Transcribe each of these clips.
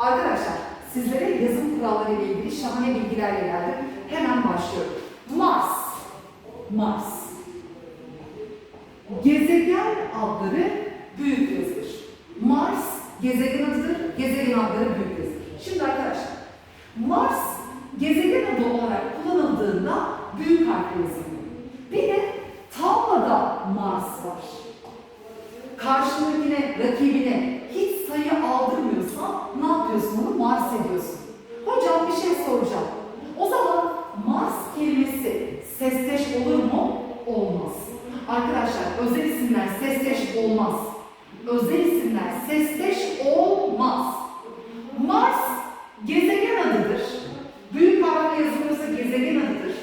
Arkadaşlar sizlere yazım kuralları ile ilgili şahane bilgilerle geldim. Hemen başlıyorum. Mars. Mars. Gezegen adları büyük yazılır. Mars gezegen adıdır. Gezegen adları büyük yazılır. Şimdi arkadaşlar Mars gezegen adı olarak kullanıldığında büyük harfle yazılıyor. Bir de tavlada Mars var. Karşındakine, rakibine hiç sayı aldırmıyorsan ne yapıyorsun onu? Mars ediyorsun. Hocam bir şey soracağım. O zaman Mars kelimesi sesteş olur mu? Olmaz. Arkadaşlar özel isimler sesteş olmaz. Özel isimler sesteş olmaz. Mars gezegen adıdır. Büyük harfle yazılıyorsa gezegen adıdır.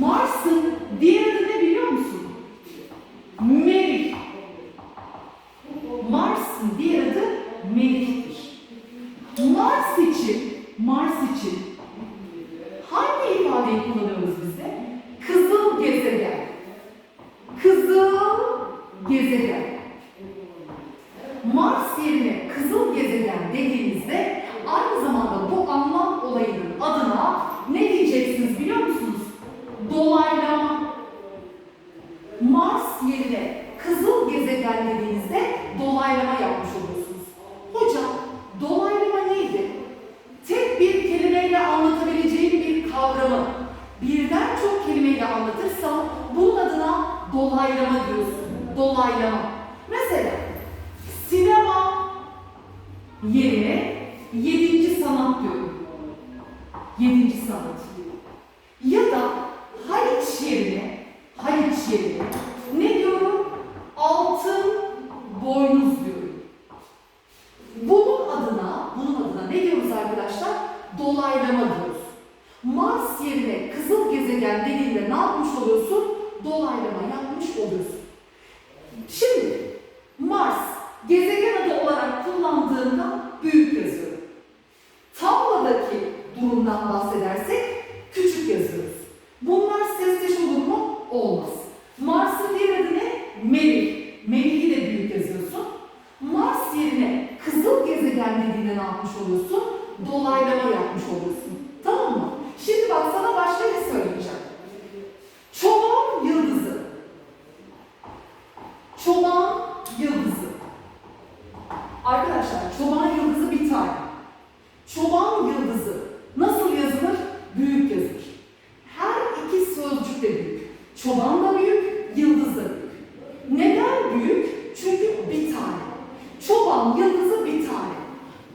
Mars'ın diğer adı ne biliyor musun? Merih. Mars'ın diğer adı Merih'tir. Mars için, Mars için hangi ifadeyi kullanıyoruz biz de? Kızıl gezegen. Kızıl gezegen. Mars yerine kızıl gezegen dediğinizde aynı zamanda bu anlam olayının adına ne diyeceksiniz biliyor musunuz? Dolaylama. Mars yerine kızıl gezegen dediğinizde yerine yedinci sanat diyorum. Yedinci sanat. Ya da Haliç yerine, Haliç yerine ne diyorum? Altın boynuz diyorum. Bunun adına, bunun adına ne diyoruz arkadaşlar? Dolaylama diyoruz. Mars yerine kızıl gezegen dediğinde ne yapmış oluyorsun? Dolaylama yapmış oluyorsun. Şimdi Mars gezegen adı olarak kullandığında büyük yazıyorum. Tavladaki durumdan bahsedersek küçük yazıyoruz. Bunlar sesleş olur mu? Olmaz. Mars'ın diğer adı ne? Merih. Merih'i de büyük yazıyorsun. Mars yerine kızıl gezegen dediğinde ne yapmış oluyorsun? Dolaylama yapmış oluyorsun. Tamam mı? Şimdi bak sana başka ne söyleyeceğim. Çoban yıldızı. Çoban yıldızı. Arkadaşlar çoban yıldızı bir tane. Çoban yıldızı nasıl yazılır? Büyük yazılır. Her sözcük de büyük. Çoban da büyük, yıldız da büyük. Neden büyük? Çünkü bir tane. Çoban yıldızı bir tane.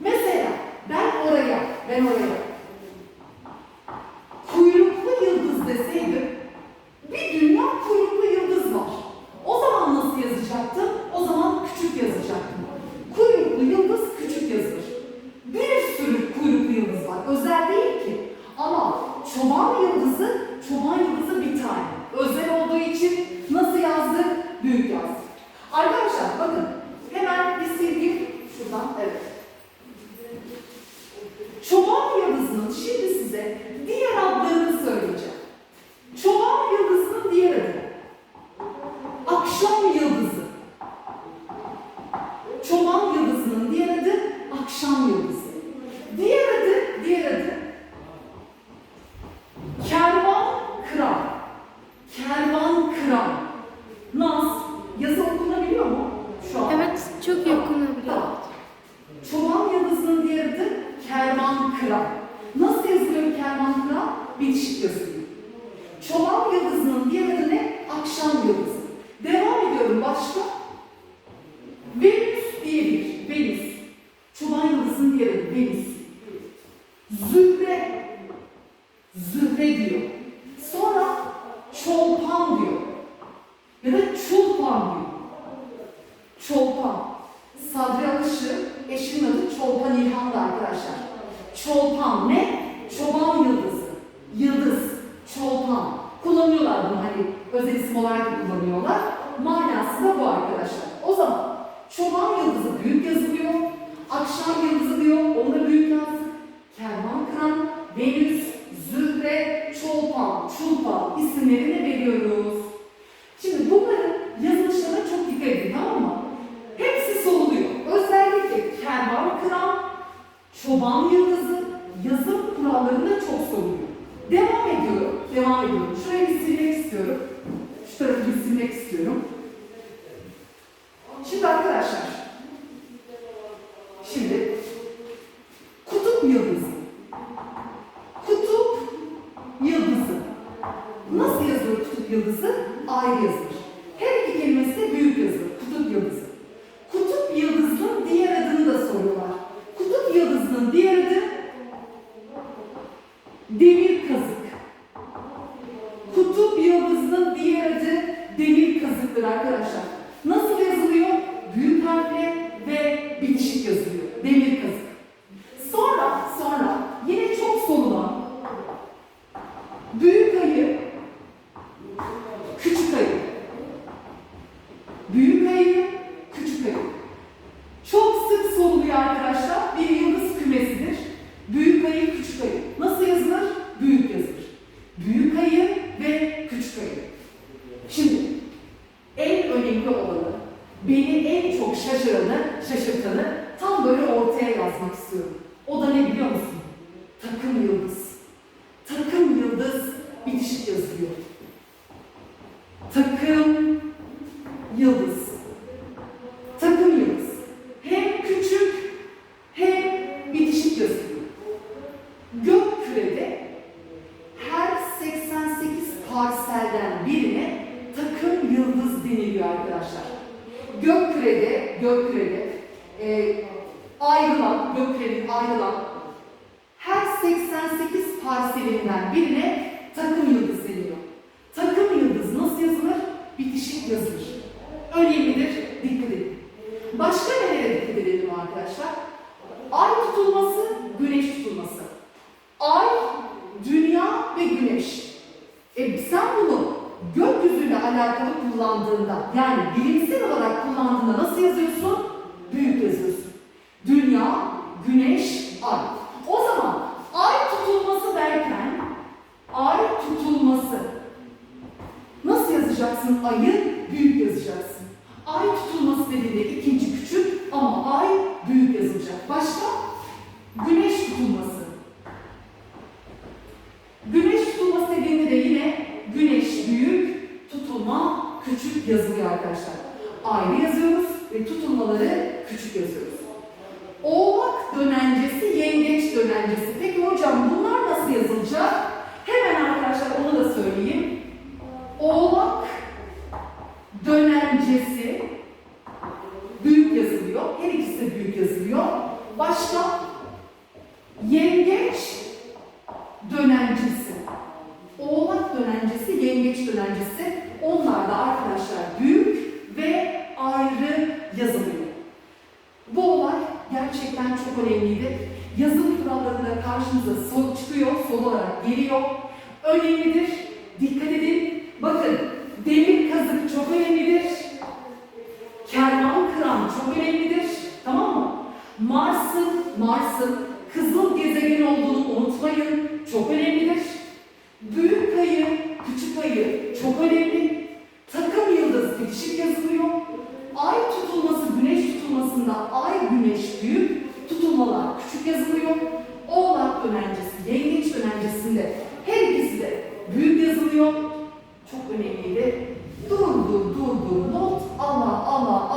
Mesela ben oraya, ben oraya kuyruklu yıldız deseydim bir dünya kuyruklu yıldız var. O zaman nasıl yazacaktım? O zaman küçük yazacaktım. Kuyruklu yıldız küçük yazılır. Bir sürü kuyruklu yıldız var. Özel değil ki. Ama çoban yıldızı, çoban yıldızı bir tane. Özel olduğu için nasıl yazdık? Büyük yazdık. Arkadaşlar bakın hemen bir silgim şuradan evet. Çoban yıldızının şimdi size diğer adlarını söyleyeceğim. Çoban yıldızının diğer adı. Akşam yıldızı. Çoban yıldızının diğer adı akşam yıldızı. Diğer adı, diğer adı kervan kıran. Kervan kıran. Naz, yazı okunabiliyor mu şu an? Evet, çok iyi okunabiliyor. Tamam. Çoban yıldızının diğer adı kıran. Nasıl yazılıyor kervan kıran? Bitişik yazılıyor. Çoban yıldızının diğer adı ne? Akşam yıldızı. Devam ediyorum başka. Venüs diye bir, Venüs. Çoban yıldızının diğer adı Venüs. Zühre, Zühre diyor. Sonra çolpan diyor. Ya da çulpan diyor. Çolpan. Sadri Alışır, eşinin adı Çolpan İlhan'dı arkadaşlar. Çolpan ne? Çoban yıldızı. Yıldız. Çolpan. Kullanıyorlar bunu hani da kullanıyorlar. Manası da bu arkadaşlar. O zaman çoban yıldızı büyük yazılıyor. Akşam yıldızı diyor, onu da büyük yazdık. Kervan kıran, Venüs, Zühre, Çolpan, Çulpan isimlerini veriyoruz. kesinleştirmek istiyorum. ışık yazıyor. Demir kazanıyor. arkadaşlar. Gökkürede, gökkürede e, ayrılan, gökrenin ayrılan her 88 parselinden birine takım yıldız deniyor. Takım yıldız nasıl yazılır? Bitişik yazılır. Önemlidir, dikkat edin. alakalı kullandığında yani bilimsel olarak kullandığında nasıl yazıyorsun? Büyük yazıyorsun. küçük yazıyoruz. Oğlak dönencesi, yengeç dönencesi. Peki hocam bunlar nasıl yazılacak? Hemen arkadaşlar onu da söyleyeyim. Oğlak dönencesi büyük yazılıyor. Her ikisi de büyük yazılıyor. Başka yengeç anlamlarında karşımıza sol çıkıyor, sol olarak geliyor. Önemlidir. Dikkat edin. Bakın demir kazık çok önemlidir. Kervan kıran çok önemlidir. Tamam mı? Mars'ın, Mars'ın kızıl gezegen olduğunu unutmayın. Çok önemlidir. Büyük ayı, küçük ayı çok önemli. Takım yıldız, bitişik yazılı yazılıyor. Çok önemliydi. Durdur durdur not ala ala